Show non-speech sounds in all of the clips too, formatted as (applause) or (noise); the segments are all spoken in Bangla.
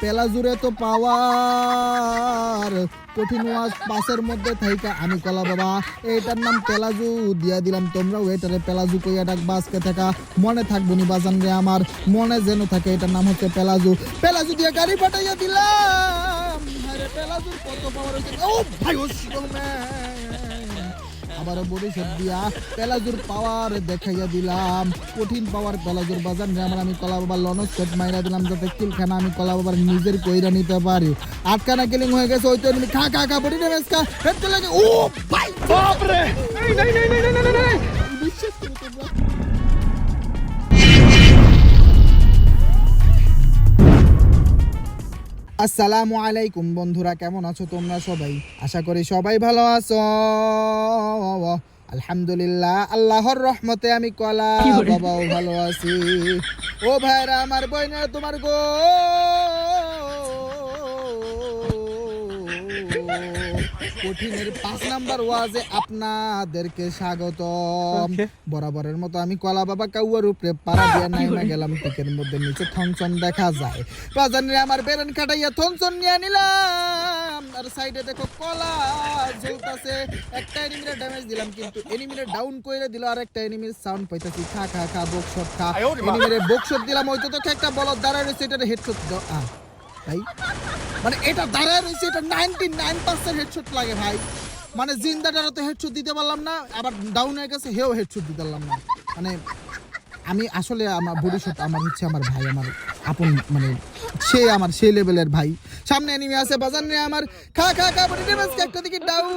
পেলাজুরে তো পাওয়ার। কঠিন ওয়াজ পাশের মধ্যে থাইকা আমি কলা বাবা। এইটার নাম পেলাজু, দিয়া দিলাম তোমরাও এটারে পেলাজু কইয়া ডাক, বাসকে থাকা। মনে থাকব নি বাজান রে আমার, মনে যেন থাকে এটার নাম হচ্ছে পেলাজু। পেলাজু দিয়ে গাড়ি পাঠাইয়া দিলাম। আরে পেলাজুর কত পাওয়ার হয়েছে ও ভাই, ও আবারও বরিশাল দিয়া পেলাজুর পাওয়ার দেখাইয়া দিলাম কঠিন পাওয়ার পেলাজুর বাজার যেমন আমি কলা বাবার লনস সেট মাইরা দিলাম যাতে কিলখানা আমি কলা বাবার নিজের কইরা নিতে পারি আটকানা কিলিং হয়ে গেছে ওই তো এমনি খা খা খা বডি ড্যামেজ খা হেড লাগে ও ভাই বাপ রে নাই নাই নাই নাই নাই নাই বিশ্বাস করো আসসালামু আলাইকুম বন্ধুরা কেমন আছো তোমরা সবাই? আশা করি সবাই ভালো আছো। আলহামদুলিল্লাহ আল্লাহর রহমতে আমি কলা বাবাও ভালো আছি। ও ভাইরা আমার বইনা তোমার গো কঠিনের পাঁচ নাম্বার ওয়াজে আপনাদেরকে স্বাগত বরাবরের মতো আমি কলা বাবা কাউয়ার উপরে পাড়া দিয়ে নাইমা গেলাম টিকের মধ্যে নিচে থনসন দেখা যায়। বাজারে আমার বেরেন কাটাইয়া থনসন নিয়ে নিলাম। আর সাইডে দেখো কলা ঝুলতাছে। একটা এনিমিরে ড্যামেজ দিলাম কিন্তু এনিমিরে ডাউন কইরে দিল আর একটা এনিমির সাউন্ড পাইতাছি। খা খা খা বকশট খা। এনিমিরে বকশট দিলাম ওই তো তো একটা বলদ দাঁড়ায় রয়েছে এটারে হেডশট দাও আ ভাই মানে এটা দাঁড়ায় রয়েছে, এটা নাইনটি নাইন পার্সেন্ট হেডশট লাগে ভাই। মানে জিন্দাটারও তো হেডশট দিতে পারলাম না, আবার ডাউন হয়ে গেছে, হেও হেডশট দিতে পারলাম না। মানে আমি আসলে আমার ভবিষ্যৎ আমার হচ্ছে আমার ভাই, আমার আপন মানে সে আমার সেই লেভেলের ভাই। সামনে এনিমি আছে বাজার নিয়ে আমার, খা খা খা একটা দিকে ডাউন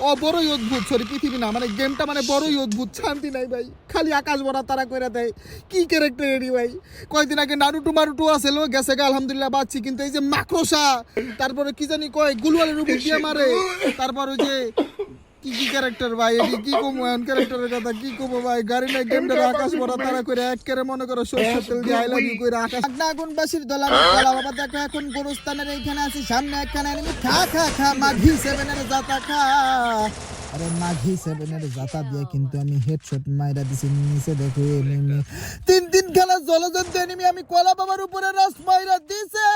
ও, বড়ই অদ্ভুত সরি পৃথিবী না মানে গেমটা মানে বড়ই অদ্ভুত, শান্তি নাই ভাই, খালি আকাশ ভরা তারা করে দেয়। কি ক্যারেক্টার এরি ভাই? কয়েকদিন আগে নারুটু মারুটু আছে লো গেছে গা, আলহামদুলিল্লাহ বাচ্চি কিন্তু এই যে মাকড়সা, তারপরে কি জানি কয় গুলওয়ালের উপর দিয়ে মারে, তারপর ওই যে কি কি ক্যারেক্টার ভাই? এটি কি কমো এমন ক্যারেক্টারের কথা? কি কমো ভাই? গাড়ি নাই গেমটার আকাশ ভরা তারা করে এক কেরে মনে করো সরষের তেল দিয়ে আই লাভ ইউ করে আকাশ আগনা আগুন বাসির দলা কলা বাবা দেখো এখন গোরস্থানের এইখানে আছি সামনে একখানে এনিমি খা খা খা মাঘি সেভেনের জাতা খা। আরে মাঘি সেভেনের জাতা দিয়ে কিন্তু আমি হেডশট মাইরা দিছি নিচে দেখো এনিমি তিন তিন খেলা জলজন্ত এনিমি আমি কলা বাবার উপরে রস মাইরা দিছে।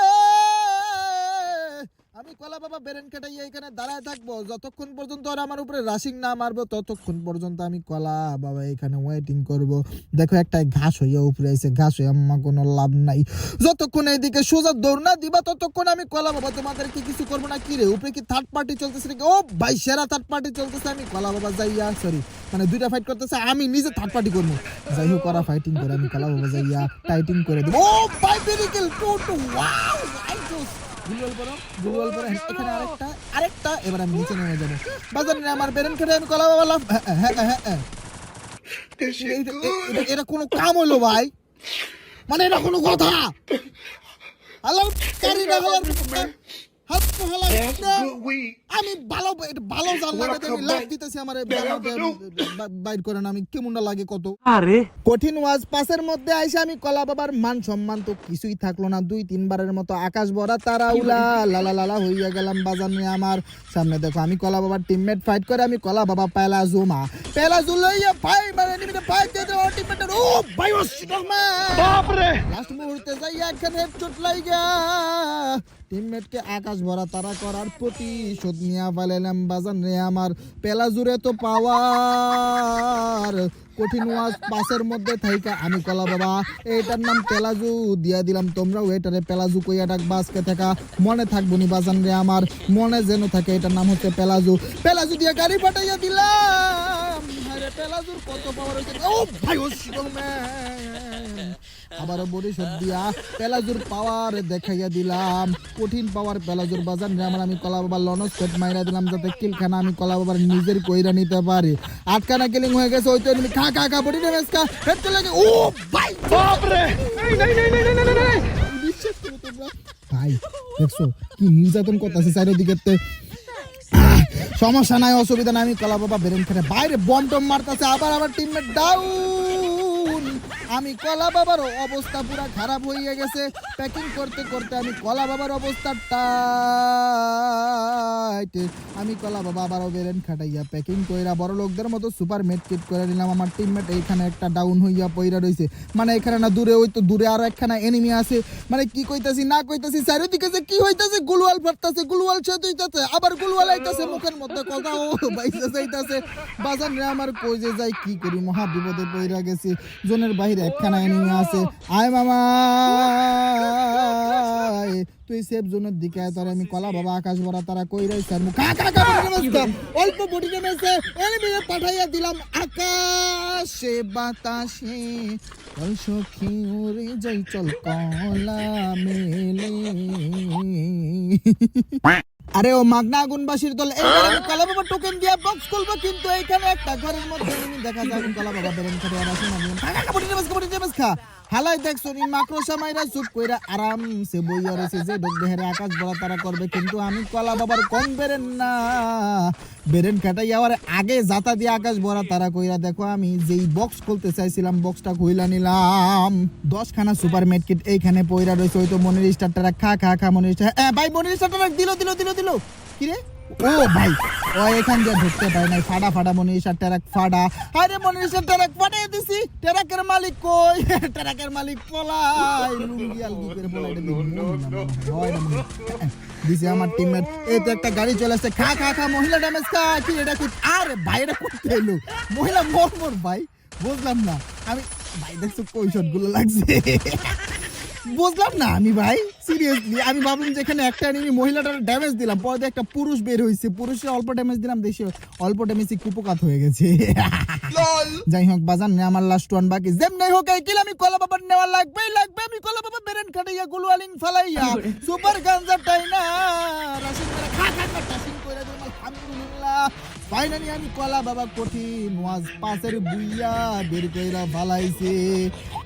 আমি কলা বাবা বেরেন কাটাইয়া এখানে দাঁড়ায় থাকব। যতক্ষণ পর্যন্ত ওরা আমার উপরে রাশিং না মারবো, ততক্ষণ পর্যন্ত আমি কলা বাবা এখানে ওয়েটিং করব। দেখো একটা ঘাস হইয়া উপরে এসে ঘাস হইয়া আম্মা কোনো লাভ নাই। যতক্ষণ এইদিকে সোজা দৌড় না দিবা, ততক্ষণ আমি কলা বাবা তোমাদেরকে কিছু করব না। কি রে, উপরে কি থার্ড পার্টি চলতেছে নাকি? ও ভাই, সেরা থার্ড পার্টি চলতেছে, আমি কলা বাবা যাইয়া সরি মানে দুইটা ফাইট করতেছে, আমি নিজে থার্ড পার্টি করব। যাই হোক করা ফাইটিং করে, আমি কলা বাবা যাইয়া টাইটিং করে দেবো। ও ভাই ভেরিকেল টু টু ওয়াও এখানে আরেকটা আরেকটা, এবার আমি নিচে বাজার আমার বেরেন খেটে আমি কলা বাবা হ্যাঁ হ্যাঁ হ্যাঁ হ্যাঁ। এটা- কোনো কাম হলো ভাই? মানে এটা কোনো কথা? আল্লাহ, কারি না আমি ভালো ভালো দিতেছি আমার বাইর করেন আমি কেমনটা লাগে কত? আরে। কঠিন ওয়াজ পাসের মধ্যে আইসে আমি কলা বাবার মান সম্মান তো কিছুই থাকল না দুই তিনবারের মতো আকাশ ভরা তারা উলা লালা লালা হইয়া গেলাম বাজার নিয়ে আমার সামনে। দেখো আমি কলা বাবার টিমমেট ফাইট করে আমি কলা বাবা পেলা জুমা। পেলা জুলাইয়া ভাই মানে নিমিতে ফাইট দিয়ে দেওয়া টিমমেটের ও ভাই ও বাপ রে লাস্ট মুহূর্তে যাই একখানে হেডশট লাইগা টিমমেটকে আকাশ ভরা তারা করার প্রতিশোধ। নিয়ে ফেলাম বাজার রে আমার পেলাজুরে তো পাওয়ার। কঠিন ওয়াজ পাশের মধ্যে থাইকা আমি কলা বাবা। এইটার নাম পেলাজু, দিয়া দিলাম তোমরাও এটারে পেলাজু কইয়া ডাক, বাসকে থাকা। মনে থাকব নি বাজান রে আমার, মনে যেন থাকে এটার নাম হচ্ছে পেলাজু। পেলাজু দিয়ে গাড়ি পাঠাইয়া দিলাম। আরে পেলাজুর কত পাওয়ার হয়েছে ও ভাই, ও আবারও বরিশাল দিয়া পেলাজুর পাওয়ার দেখাইয়া দিলাম। কঠিন পাওয়ার পেলাজুর বাজার আমার আমি কলা বাবার লনস সেট মাইরা দিলাম যাতে কিলখানা আমি কলা বাবার নিজের কইরা নিতে পারি। আটকানা কিলিং হয়ে গেছে ওই তো এমনি খা খা খা বডি ড্যামেজ খা হেড লাগে ও ভাই! বাপ রে নাই নাই নাই নাই নাই নাই বিশ্বাস করো তোমরা ভাই দেখছ কি নির্যাতন করতেছে চারিদিকে সমস্যা নাই অসুবিধা নাই আমি কলা বাবা বেরেন খেটে বাইরে বম টম মারতেছে আবার আমার টিমমেট ডাউন আমি কলা বাবারও অবস্থা পুরা খারাপ হয়ে গেছে। প্যাকিং করতে করতে আমি কলা বাবার অবস্থা আমি কলা বাবা আবারও বেরেন খাটাইয়া প্যাকিং কইরা বড় লোকদের মতো সুপার মেট কিট করে নিলাম আমার টিমমেট এইখানে একটা ডাউন হইয়া পইরা রইছে। মানে এখানে না, দূরে ওই তো, দূরে আরও একখানা এনিমি আছে। মানে কি কইতাছি, না কইতাছি, চারিদিকে যে কি হইতাছে, গুলওয়াল ফাটতাছে, গুলওয়াল ছেদ হইতাছে, আবার গুলওয়াল আইতাছে মুখের মধ্যে কথা ও বাইসে যাইতাছে। বাজার রে আমার কই যে যাই, কি করি, মহা বিপদে পইরা গেছি। জোনের বাইরে একখানা এনিমি আছে। আয় মামা! তুই সেফ জোনের দিকে তোর আমি কলা বাবা আকাশ ভরা তারা কই রইছে আর মুখ বডি অল্প বডি পাঠাইয়া দিলাম আকাশে বাতাসে। চল সখী উড়ে যাই চল কলা মেলে। আরে ও মাগনা আগুনবাসীর দল এইবার আমি কলা বাবা টোকেন দিয়া বক্স খুলবো কিন্তু এইখানে একটা ঘরের মধ্যে দেখা যায় কলা বাবা বেরেন করে আর আসি না কাকা কাপড় ড্যামেজ কাপড় ড্যামেজ খা। হালাই দেখছ নি মাকড়সা মাইরা চুপ কইরা আরামসে বইয়া রয়েছে যে ডোক দেহের আকাশ বড় তারা করবে, কিন্তু আমি কলা বাবার কম বেরেন না। বেরেন কাটাই আবার আগে জাতা দিয়ে আকাশ ভরা তারা কইরা, দেখো আমি যেই বক্স খুলতে চাইছিলাম বক্সটা কইলা নিলাম। দশখানা সুপার কিট এইখানে পইরা রয়েছে, ওই তো মনির স্টারটা খা খা খা মনির স্টার ভাই, মনির দিল দিল দিল দিল। কি রে ও ভাই ও এখান দিয়ে ঢুকতে পারে নাই। ফাডা ফাডা মনীষা টেরাক ফাডা আরে মনীষা টেরাক ফাটাই দিছি। টেরাকের মালিক কই? (laughs) টেরাকের মালিক পলাই। লুঙ্গি আলগি করে পলাই। (laughs) দিছে আমার টিমমেট এই তো একটা গাড়ি চলে আসছে। খা খা খা মহিলা ড্যামেজ খা কি এটা কি আরে ভাই এটা করতে এলো। মহিলা মর মর ভাই। বুঝলাম না। আমি ভাই দেখছ কই গুলো লাগছে। (laughs) বুঝলাম না আমি ভাই সিরিয়াসলি আমি ভাবলাম যে এখানে একটা এনিমি মহিলাটার ড্যামেজ দিলাম পরে একটা পুরুষ বের হয়েছে পুরুষের অল্প ড্যামেজ দিলাম দেশে অল্প ড্যামেজে কুপকাত হয়ে গেছে। যাই হোক বাজান নে আমার লাস্ট ওয়ান বাকি। যেমনি হোক এই কিল আমি কলা বাবার নেওয়া লাগবে লাগবে। আমি কলা বাবা বেরেন কাটাইয়া গুলওয়ালিং ফালাইয়া সুপার গাঞ্জা টাইনা করে খা খা খা টাসিং কইরা দিলাম আলহামদুলিল্লাহ। ফাইনালি আমি কলা বাবা কঠিন ওয়াজ পাশের বুইয়া বের কইরা ফালাইছে।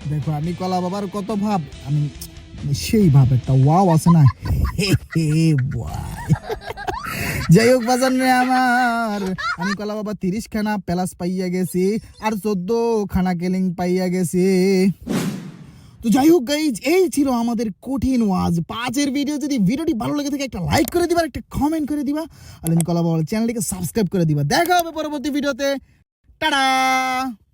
দেখো, আমি কলা বাবার কত ভাব, আমি সেই ভাব একটা ওয়াও আছে না যাই হোক বাজার রে আমার, আমি কলা বাবা তিরিশ খানা প্যালাস পাইয়া গেছি, আর চোদ্দ খানা কেলিং পাইয়া গেছি। তো যাই হোক গাইজ এই ছিল আমাদের কঠিন ওয়াজ। পাঁচের ভিডিও যদি ভিডিওটি ভালো লেগে থাকে, একটা লাইক করে দিবা, একটা কমেন্ট করে দিবা, আর আমি কলা বল চ্যানেলটিকে সাবস্ক্রাইব করে দিবা। দেখা হবে পরবর্তী ভিডিওতে টাটা